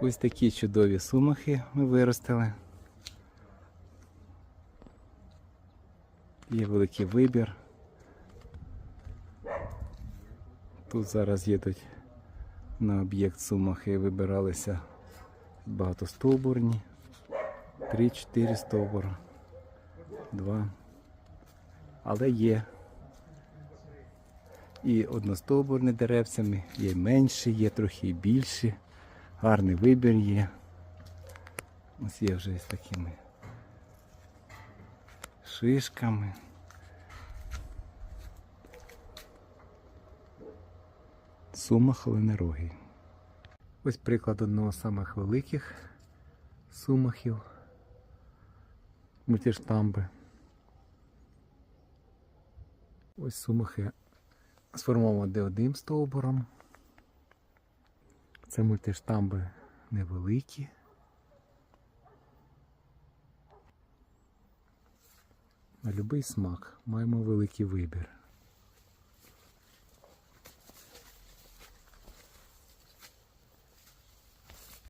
Ось такі чудові сумахи ми виростили. Є великий вибір. Тут зараз їдуть на об'єкт сумахи, вибиралися багатостовбурні. 3-4 стовбура. Два. Але є і одностовбурні деревцями, є менші, є трохи більші. Гарний вибір є. Ось є вже з такими шишками. Сумах ленерогий. Ось приклад одного з самих великих сумахів мультиштамби. Ось сумахи сформовані одним стовбуром. Це мультиштамби невеликі. На будь-який смак маємо великий вибір.